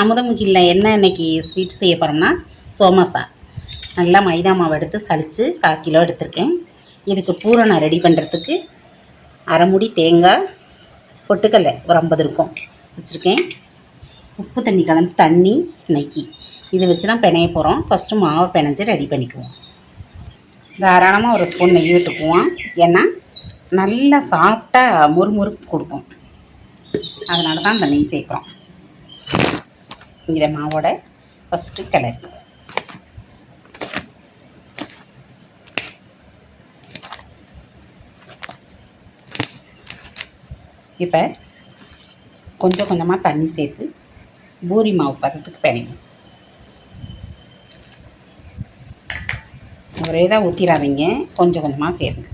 அமுதமுகியில் என்ன இன்னைக்கு ஸ்வீட் செய்ய போகிறோம்னா சோமசா. நல்லா மைதா மாவு எடுத்து சலித்து கால் கிலோ எடுத்திருக்கேன். இதுக்கு பூரணம் ரெடி பண்ணுறதுக்கு அரைமுடி தேங்காய் பொட்டுக்கல்லை ஒரு ஐம்பது இருக்கும் வச்சுருக்கேன். உப்பு தண்ணி கலந்து தண்ணி நெக்கி இதை வச்சு தான் பிணைய போகிறோம் ஃபஸ்ட்டு மாவை பிணைஞ்சு ரெடி பண்ணிக்குவோம். தாராளமாக ஒரு ஸ்பூன் நெய் விட்டுக்குவோம். ஏன்னா நல்லா சாஃப்டாக முறுமுறுப்பு கொடுக்கும். அதனால தான் அந்த நெய் சேர்க்குறோம். இந்த மாவோட ஃபஸ்ட்டு கலர் இப்போ கொஞ்சம் கொஞ்சமாக தண்ணி சேர்த்து பூரி மாவு பதத்துக்கு பிணையும் ஒரே தான் ஊற்றிடாதீங்க கொஞ்சம் கொஞ்சமாக சேருங்க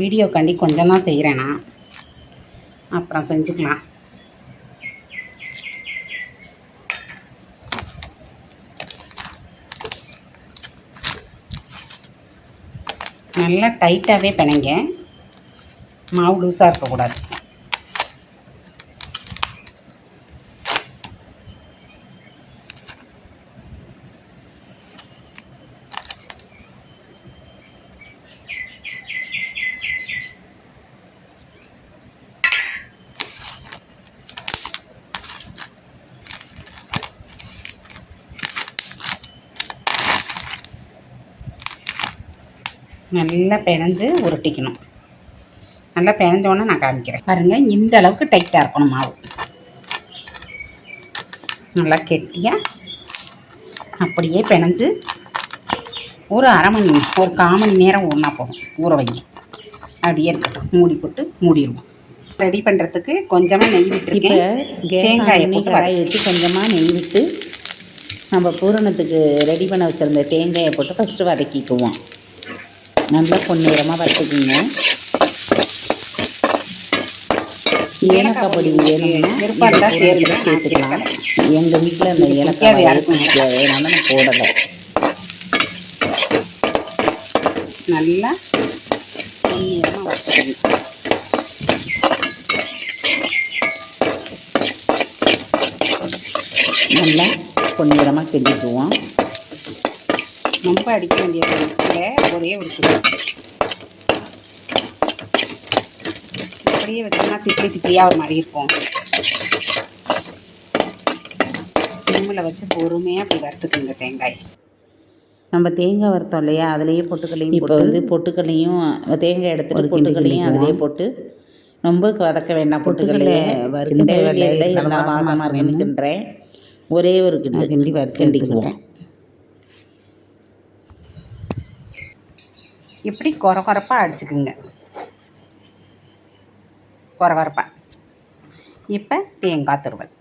வீடியோக்காண்டி கொஞ்சம் தான் செய்கிறேன். நான் அப்புறம் செஞ்சுக்கலாம். நல்லா டைட்டாகவே பிணைங்க. மாவு லூஸாக இருக்கக்கூடாது. நல்லா பிணைஞ்சு உருட்டிக்கணும். நல்லா பிணைஞ்சோன்னே நான் காமிக்கிறேன். பாருங்கள் இந்த அளவுக்கு டைட்டாக இருக்கணும் மாவு. நல்லா கெட்டியாக அப்படியே பிணைஞ்சு ஒரு அரை மணி ஒரு கால் மணி நேரம் ஊறினா போதும். ஊற வைங்க. அப்படியே இருக்கட்டும். மூடி போட்டு மூடிடுவோம். ரெடி பண்ணுறதுக்கு கொஞ்சமாக நெய் விட்டுருக்கேன். தேங்காயை போட்டு வச்சு கொஞ்சமாக நெய் விட்டு நம்ம பூரணத்துக்கு ரெடி பண்ண வச்சுருந்த தேங்காயை போட்டு ஃபஸ்ட்டு வதக்கிக்குவோம். நல்லா பொன்னிறமாக வதக்கிக்குங்க ஏலக்காய் பொடி வேணும்னா இருந்தா சேர்த்து சேர்த்து சேர்த்துக்கலாம். எங்கள் வீட்டில் அந்த ஏலக்காய் யாருக்கும் அதனால நான் போடலை. நல்லா பொன்னிறமாக வறுத்துக்கணும் நல்லா பொன்னிறமாக கிண்டிக்குவோம். ரொம்ப அடிக்க வேண்டியது இல்லை ஒரே ஒரு சுடு அப்படியே வச்சோம்னா திப்பி திப்பியாக ஒரு மாதிரி இருக்கும். சிம்மில் வச்சு பொறுமையாக அப்படி வறுத்துக்குங்க தேங்காய். நம்ம தேங்காய் வறுத்தோம் இல்லையா அதுலேயே பொட்டுக்கல்லையும் இப்போ வந்து பொட்டுக்கல்லையும் தேங்காய் எடுத்துட்டு ஒரு பொட்டுக்கல்லையும் அதிலே போட்டு ரொம்ப வதக்க வேண்டாம் பொட்டுக்கல்லையே வறுக்க தேவையில்லை, இருந்தால் நல்லா வாசமா வாசமாக. இருக்குன்றேன் ஒரே ஒரு கிண்டு கிண்டி வறுத்து கிண்டிக்குவோம் இப்படி கொர கொரப்பாக அடிச்சுக்குங்க. கொர கொரப்பா. இப்போ தேங்காய் துருவல்.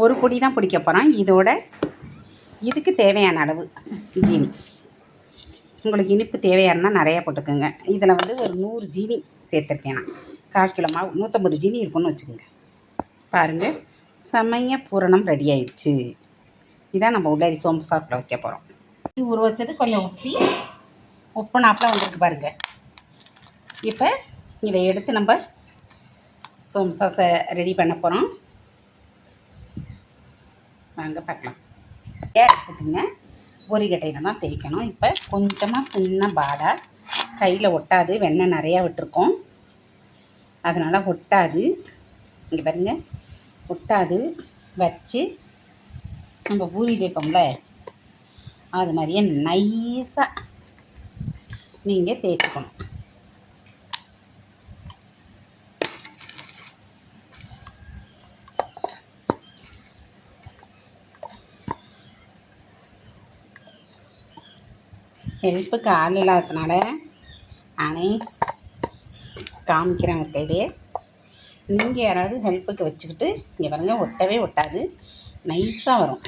ஒரு பொடி தான் பிடிக்க போகிறோம் இதோட இதுக்கு தேவையான அளவு ஜீனி. உங்களுக்கு இனிப்பு தேவையானா நிறையா போட்டுக்கோங்க. இதில் வந்து ஒரு நூறு ஜீனி சேர்த்துருக்கேன் நான். கால் கிலோ மாவு நூற்றம்பது ஜீனி இருக்குன்னு வச்சுக்கோங்க. பாருங்கள் செமைய பூரணம் ரெடி ஆயிடுச்சு. இதான் நம்ம உள்ளாரி சோம்பு சாப்பிட வைக்க போகிறோம் ஊற வச்சது கொஞ்சம் உப்பி உப்பு நாப்பில் வந்திருக்கு பாருங்க. இப்போ இதை எடுத்து நம்ம சோம்பு சாஸை ரெடி பண்ண போகிறோம் வாங்க பார்க்கலாம். எடுத்துக்குங்க பொறிக்கட்டையில் தான் தேய்க்கணும். இப்போ கொஞ்சமாக சின்ன பாடா கையில் ஒட்டாது வெண்ணெய் நிறையா விட்டுருக்கோம். அதனால் ஒட்டாது. இங்கே பாருங்க ஒட்டாது வச்சு நம்ம பூரி தேய்ப்போம்ல? அது மாதிரியே நைஸாக நீங்கள் தேய்ச்சிக்கணும் ஹெல்ப்புக்கு ஆள் இல்லாததுனால நானே காமிக்கிறேன் உங்கள் கையிலே. நீங்கள் யாராவது ஹெல்ப்புக்கு வச்சுக்கிட்டு இங்கே பாருங்கள் ஒட்டவே ஒட்டாது. நைஸாக வரும்.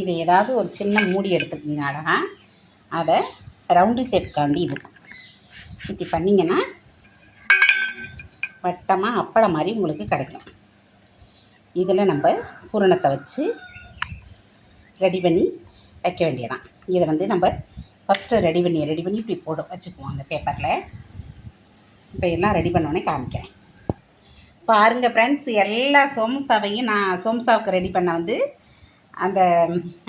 இது ஏதாவது ஒரு சின்ன மூடி எடுத்துக்கோங்க அழகாக அதை ரவுண்டு ஷேப்காண்டி இது. இப்படி பண்ணிங்கன்னா வட்டமாக அப்பளம் மாதிரி உங்களுக்கு கிடைக்கும். இதில் நம்ம பூரணத்தை வச்சு ரெடி பண்ணி வைக்க வேண்டியதான் இதை வந்து நம்ம ஃபஸ்ட்டு ரெடி பண்ணி ரெடி பண்ணி இப்படி போட்டு வச்சுக்குவோம் அந்த பேப்பரில் இப்போ எல்லாம் ரெடி பண்ணோடனே காமிக்கிறேன். பாருங்கள் ஃப்ரெண்ட்ஸ் எல்லா சோம்சாவையும் நான் சோம்சாவுக்கு ரெடி பண்ண வந்து அந்த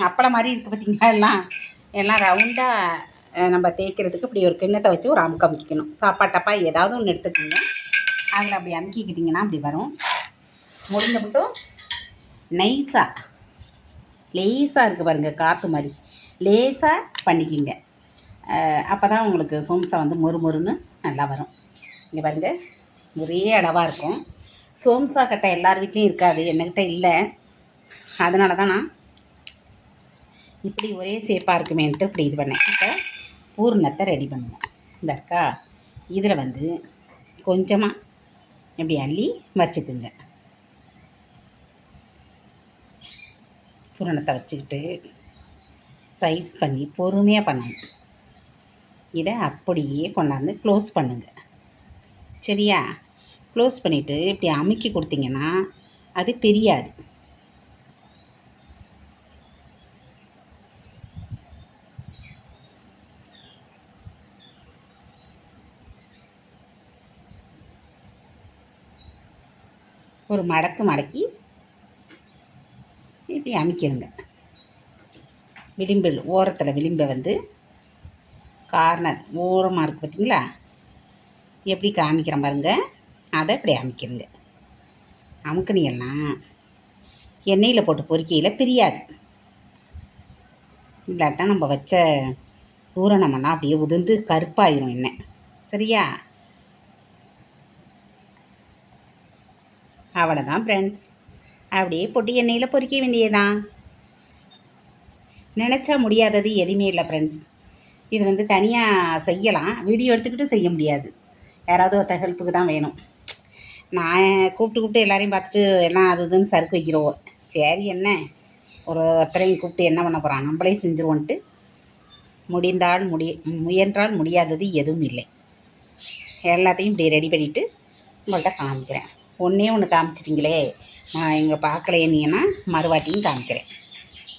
அப்பளம் மாதிரி இருக்குது பார்த்திங்களா எல்லாம் எல்லாம் ரவுண்டாக நம்ம தேய்க்கிறதுக்கு இப்படி ஒரு கிண்ணத்தை வச்சு ஒரு அமுக்கு அமுக்கிக்கணும். சாப்பாட்டப்பா ஏதாவது ஒன்று எடுத்துக்கோங்க. அதில் அப்படி அமுக்கிக்கிட்டிங்கன்னா அப்படி வரும். முடிஞ்ச மட்டும் நைஸாக லேசாக இருக்குது பாருங்கள் காற்று மாதிரி. லேசாக பண்ணிக்கிங்க. அப்போ தான் உங்களுக்கு சோம்சா வந்து மொறு மொறுன்னு நல்லா வரும். இங்கே பாருங்கள் ஒரே அளவாக இருக்கும். சோம்சா கட்டை எல்லார் வீட்லேயும் இருக்காது என்கிட்ட இல்லை. அதனால தான் நான் இப்படி ஒரே சேப்பாக இருக்குமேன்ட்டு இப்படி இது பண்ணேன். இப்போ பூர்ணத்தை ரெடி பண்ணுவோம். இந்த இருக்கா இதில் வந்து கொஞ்சமாக இப்படி அள்ளி வச்சுக்குங்க. பூரணத்தை வச்சுக்கிட்டு சைஸ் பண்ணி பொறுமையாக பண்ணணும். இதை அப்படியே கொண்டாந்து க்ளோஸ் பண்ணுங்கள் சரியா? க்ளோஸ் பண்ணிவிட்டு இப்படி அமுக்கி கொடுத்தீங்கன்னா அது பிரியாது. ஒரு மடக்கு மடக்கி இப்படி அமுக்கிடுங்க விளிம்பில் ஓரத்தில் விளிம்பை வந்து கார்னர் ஓரமாக இருக்குது பார்த்திங்களா? எப்படி காமிக்கிறேன் பாருங்க. அதை இப்படி அமுக்கிடுங்க அமுக்குனீங்கன்னா எண்ணெயில் போட்டு பொரிக்கையில் பிரியாது. இல்லாட்டா நம்ம வச்ச பூரணமெல்லாம் அப்படியே உதிர்ந்து கருப்பாயிரும் எண்ணெய். சரியா? அவ்வளோதான் ஃப்ரெண்ட்ஸ் அப்படியே போட்டு எண்ணெயில் பொறிக்க வேண்டியதுதான். நினச்சா முடியாதது எதுவுமே இல்லை ஃப்ரெண்ட்ஸ் இது வந்து தனியாக செய்யலாம். வீடியோ எடுத்துக்கிட்டு செய்ய முடியாது. யாராவது ஒருத்த ஹெல்ப்புக்கு தான் வேணும். நான் கூப்பிட்டு கூப்பிட்டு எல்லாரையும் பார்த்துட்டு எல்லாம் அது இதுன்னு சறுக்கு வைக்கிறோம். சரி என்ன? ஒரு ஒருத்தரையும் கூப்பிட்டு என்ன பண்ண போகிறான் நம்மளே செஞ்சுருவோன்ட்டு. முடிந்தால் முடிய முயன்றால் முடியாதது எதுவும் இல்லை. எல்லாத்தையும் இப்படி ரெடி பண்ணிவிட்டு உங்கள்கிட்ட காமிக்கிறேன். ஒன்றே ஒன்று காமிச்சிட்டிங்களே. நான் எங்கள் பார்க்கலையே நீங்கன்னா மறுவாட்டியும் காமிக்கிறேன்.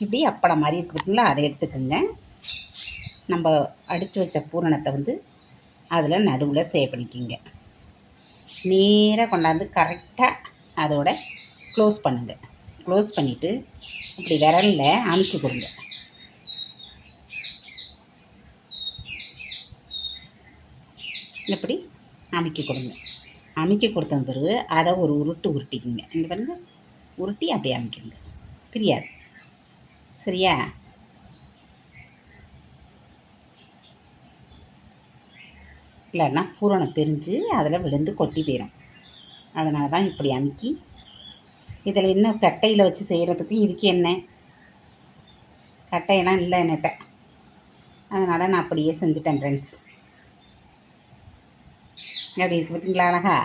இப்படி அப்பளம் மாதிரி இருக்குதுங்களா அதை எடுத்துக்கோங்க. நம்ம அடித்து வச்ச பூரணத்தை வந்து அதில் நடுவில் சேவ் பண்ணிக்கிங்க. நேராக கொண்டாந்து கரெக்டாக அதோட க்ளோஸ் பண்ணுங்கள் க்ளோஸ் பண்ணிவிட்டு இப்படி விரலில் அமுக்கி கொடுங்க. இப்படி அமுக்கி கொடுங்க. அமுக்கி கொடுத்த பிறகு அதை ஒரு உருட்டு உருட்டிக்குங்க. இந்த பாருங்கள் உருட்டி அப்படியே அமுக்கிடுங்க. பிரியாது? சரியா? இல்லைன்னா பூரணம் பிரிஞ்சு அதில் விழுந்து கொட்டி போயிடும் அதனால தான் இப்படி அமுக்கி இதில் இன்னும் கட்டையில் வச்சு செய்கிறதுக்கு இதுக்கு என்ன? கட்டையெல்லாம் இல்லை என்கிட்ட. அதனால் நான் அப்படியே செஞ்சுட்டேன் ஃப்ரெண்ட்ஸ் அப்படி இருக்கு பார்த்தீங்களா அழகா?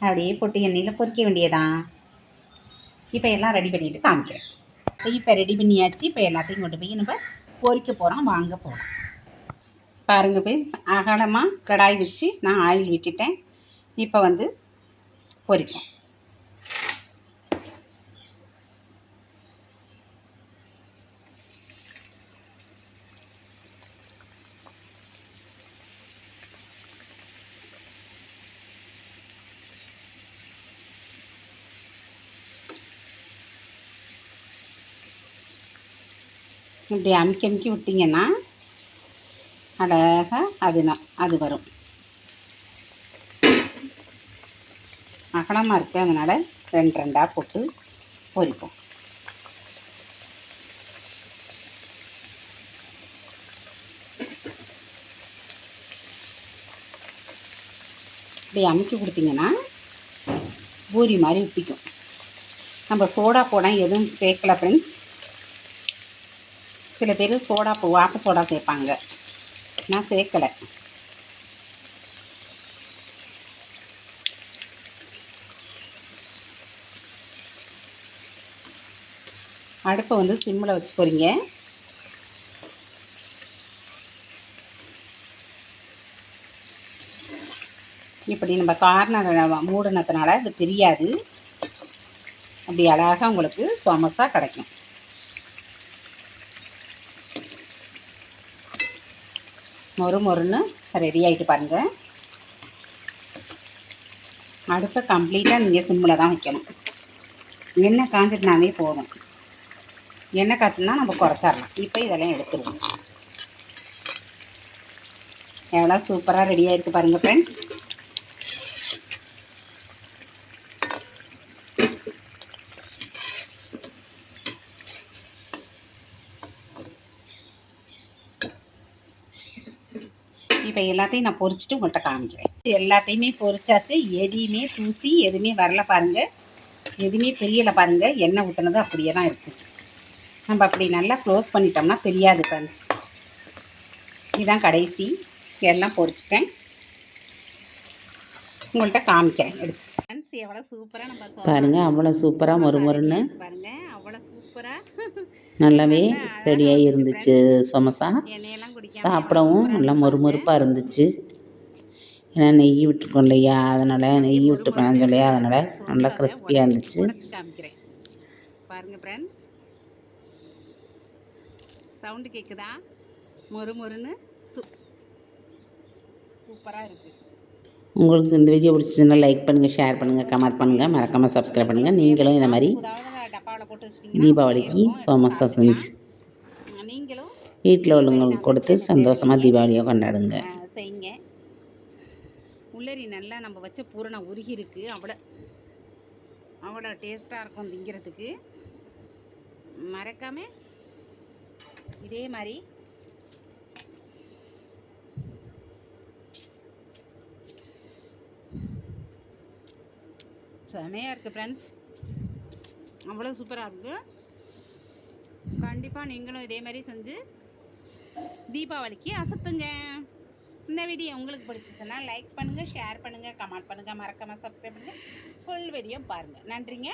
அப்படியே போட்டு எண்ணெயில் பொறிக்க வேண்டியதான் இப்போ எல்லாம் ரெடி பண்ணிவிட்டு காமிக்கிறேன். இப்போ ரெடி பண்ணியாச்சு. இப்போ எல்லாத்தையும் கொண்டு போய் நம்ம பொறிக்க போகிறோம் வாங்க போகிறோம் பாருங்கள் போய் அகலமாக கடாய் வச்சு நான் ஆயில் விட்டுட்டேன். இப்போ வந்து பொரிப்போம். இப்படி அமுக்கி அமுக்கி விட்டிங்கன்னா அழகாக அது ந- அது வரும். அகலமாக இருக்குது அதனால் ரெண்டு ரெண்டாக போட்டு பொரிப்போம். இப்படி அமுக்கி கொடுத்தீங்கன்னா பூரி மாதிரி உப்பிக்கும். நம்ம சோடா போடால் எதுவும் சேர்க்கல ஃப்ரெண்ட்ஸ் சில பேர் சோடா பூ ஆப்ப சோடா சேர்ப்பாங்க. நான் சேர்க்கலை. அடுப்பை வந்து சிம்மில் வச்சு போகிறீங்க இப்படி நம்ம காரணம் மூடினதுனால இது பிரியாது. அப்படி அழகாக உங்களுக்கு சமோசா கிடைக்கும். மொறு மொறுன்னு ரெடி ஆகிட்டு பாருங்கள் அடுப்பை கம்ப்ளீட்டாக நீங்கள் சிம்மில் தான் வைக்கணும். எண்ணெய் காஞ்சிட்டுனாவே போதும். எண்ணெய் காய்ச்சினா நம்ம குறைச்சிடலாம். இப்போ இதெல்லாம் எடுத்துருவோம். எவ்வளோ சூப்பராக ரெடி ஆகிருக்கு பாருங்கள் ஃப்ரெண்ட்ஸ் இப்போ எல்லாத்தையும் நான் பொரிச்சிட்டு உங்கள்கிட்ட காமிக்கிறேன். எல்லாத்தையுமே பொரிச்சாச்சு எதையுமே தூசி எதுவுமே வரல பாருங்கள் எதுவுமே பெரியலை பாருங்கள் எண்ணெய் ஊற்றுனது அப்படியே தான் இருக்குது நம்ம அப்படி நல்லா க்ளோஸ் பண்ணிட்டோம்னா தெரியாது ஃப்ரெண்ட்ஸ் இதுதான் கடைசி. எல்லாம் பொரிச்சிட்டேன் உங்கள்கிட்ட காமிக்கிறேன். எடுத்து. ஃப்ரெண்ட்ஸ் எவ்வளோ சூப்பராக நம்ம பாருங்கள் அவ்வளோ சூப்பராக மொறு மொறுன்னு. பாருங்க அவ்வளோ சூப்பராக நல்லாவே ரெடியாகி இருந்துச்சு சமோசா. சாப்பிடவும் நல்லா மொறுமொறுப்பாக இருந்துச்சு. ஏன்னா நெய் விட்டுருக்கோம் இல்லையா? அதனால் நெய் விட்டு பண்ண இல்லையா அதனால் நல்லா கிறிஸ்பியாக இருந்துச்சு. உடைச்சு காமிக்கிறேன். பாருங்க ஃப்ரெண்ட்ஸ் சவுண்டு கேட்குதா மொறு மொறுன்னு சூ சூப்பராக இருக்குது உங்களுக்கு இந்த வீடியோ பிடிச்சிச்சுன்னா லைக் பண்ணுங்கள் ஷேர் பண்ணுங்கள் கமெண்ட் பண்ணுங்கள் மறக்காமல் சப்ஸ்கிரைப் பண்ணுங்கள் நீங்களும் இந்த மாதிரி டப்பாவில் போட்டு வச்சிட்டிங்கன்னா தீபாவளிக்கு சோமசா செஞ்சு நீங்களும் வீட்டில் உள்ளவங்களுக்கு கொடுத்து சந்தோஷமாக தீபாவளியை கொண்டாடுங்க. செய்யுங்க. உள்ளரி நல்லா நம்ம வச்ச பூரணம் உருகி இருக்கு. அவ்வளோ அவ்வளோ டேஸ்ட்டாக இருக்கும் திங்கிறதுக்கு. மறக்காம இதே மாதிரி செமையாக இருக்குது ஃப்ரெண்ட்ஸ் அவ்வளோ சூப்பராக இருக்குது கண்டிப்பாக நீங்களும் இதே மாதிரி செஞ்சு தீபாவளிக்கு அசத்துங்க. இந்த வீடியோ உங்களுக்கு பிடிச்சிச்சுன்னா லைக் பண்ணுங்கள் ஷேர் பண்ணுங்கள் கமெண்ட் பண்ணுங்கள் மறக்காமல் சப்ஸ்கிரைப் பண்ணுங்கள் ஃபுல் வீடியோ பாருங்கள் நன்றிங்க.